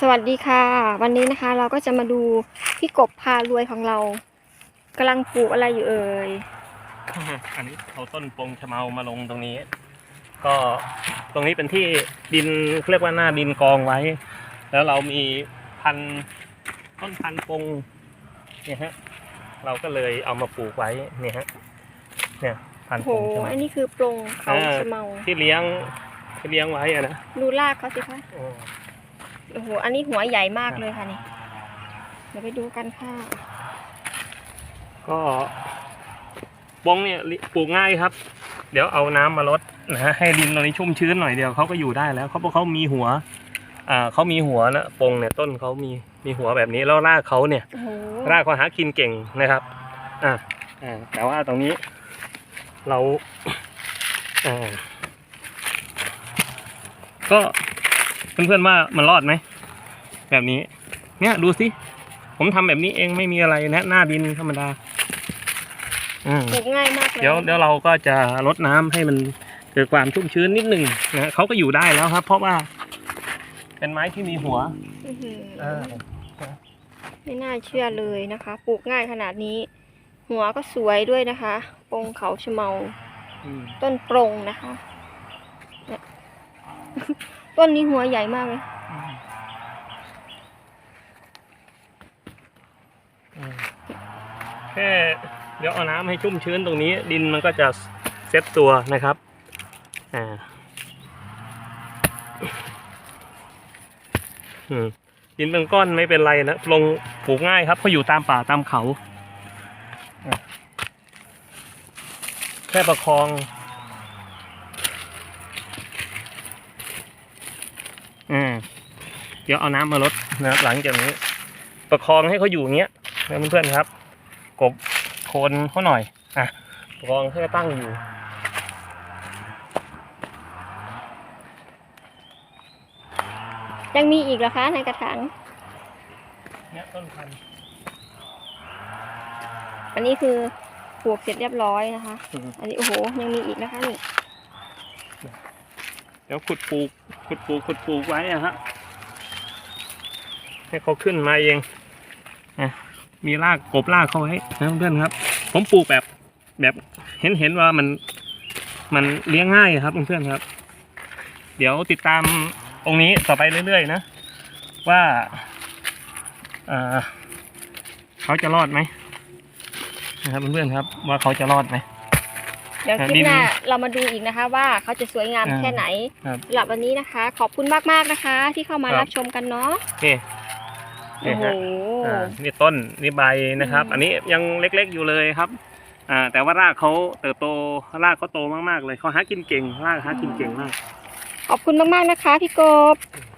สวัสดีค่ะ วันนี้นะคะเราก็จะมาดูพี่กบพารวยของเรากำลังปลูกอะไรอยู่เอ่ยอันนี้เอาต้นปงชะเมามาลงตรงนี้ ก็ตรงนี้เป็นที่ดินเรียกว่าหน้าดินกองไว้ แล้วเรามีพันธุ์ต้นพันธุ์ปงเนี่ยฮะเราก็เลยเอามาปลูกไว้เนี่ยฮะเนี่ยพันธุ์โหปงชะเมาอันนี้คือปรงเขาอ่าชะเมาที่เลี้ยงที่เลี้ยงไว้อะนะดูรากเขาสิคะอืม โอ้โห อันนี้หัวใหญ่มากเลยค่ะนี่ เดี๋ยวไปดูกันค่ะ ก็ปงเนี่ยปลูกง่ายครับ เดี๋ยวเอาน้ำมาลดนะฮะให้ดินตรงนี้ชุ่มชื้นหน่อยเดียวเขาก็อยู่ได้แล้วเขาเพราะเขามีหัว อ่าเขามีหัวนะปงเนี่ยต้นเขามีมีหัวแบบนี้แล้วรากเขาเนี่ยโอ้โหรากเขาหากินเก่งนะครับ อ่าอ่าแต่ว่าตรงนี้ เราอ่าก็เพื่อนๆว่ามันรอดไหม แบบนี้ เนี่ยดูสิ ผมทำแบบนี้เองไม่มีอะไรนะ หน้าดินธรรมดาอืมปลูกง่ายมากเลยเดี๋ยวเดี๋ยวเราก็จะลดน้ำให้มันเกิดความชุ่มชื้นนิดหนึ่งนะเขาก็อยู่ได้แล้วครับ เพราะว่า เป็นไม้ที่มีหัวอื้อหืออ่าไม่น่าเชื่อเลยนะคะ ปลูกง่ายขนาดนี้ หัวก็สวยด้วยนะคะปรงเขาชะเมาอืมต้นปรงนะคะเนี่ยต้นนี้หัวใหญ่มากเลย อืม แค่เดี๋ยวเอาน้ำให้ชุ่มชื้นตรงนี้ ดินมันก็จะเซ็ตตัวนะครับอ่าอืมดินเป็นก้อนไม่เป็นไรนะลงปลูกง่ายครับเขาอยู่ตามป่าตามเขาแค่ประคองอ่าเดี๋ยวเอาน้ำมาลดนะครับหลังจากนี้ ประคองให้เขาอยู่อย่างเงี้ยนะเพื่อนๆครับ กบโคนเขาหน่อย อะประคองให้เขาตั้งอยู่ ยังมีอีกเหรอคะในกระถางเนี่ยต้นพันธุ์อันนี้คือปลูกเสร็จเรียบร้อยนะคะอืมอันนี้โอ้โหยังมีอีกนะคะนี่เดี๋ยวขุดปลูกขุดปลูกขุดปลูกไว้อะฮะให้เขาขึ้นมาเองนะ มีรากกบรากเขาไว้นะเพื่อนๆครับ ผมปลูกแบบแบบเห็นเห็นว่ามันมันเลี้ยงง่ายครับเพื่อนๆครับ เดี๋ยวติดตามตรงนี้ต่อไปเรื่อยๆนะ ว่าเอ่อเขาจะรอดไหมนะครับเพื่อนๆครับ ว่าเขาจะรอดไหมเดี๋ยวคลิปดินหน้าเรามาดูอีกนะคะ ว่าเขาจะสวยงามอ่าแค่ไหนครับสำหรับวันนี้นะคะ ขอบคุณมากๆนะคะ ที่เข้ามาครับรับชมกันเนาะนี่โอ้นี่โหฮะอ่านี่ต้นนี่ใบนะครับอืมอันนี้ยังเล็กๆอยู่เลยครับอ่าแต่ว่ารากเขาเติบโตรากเขาโตมากๆเลยเขาหากินเก่งรากหากินเก่งมาก ขอบคุณมากๆนะคะ พี่กบอืม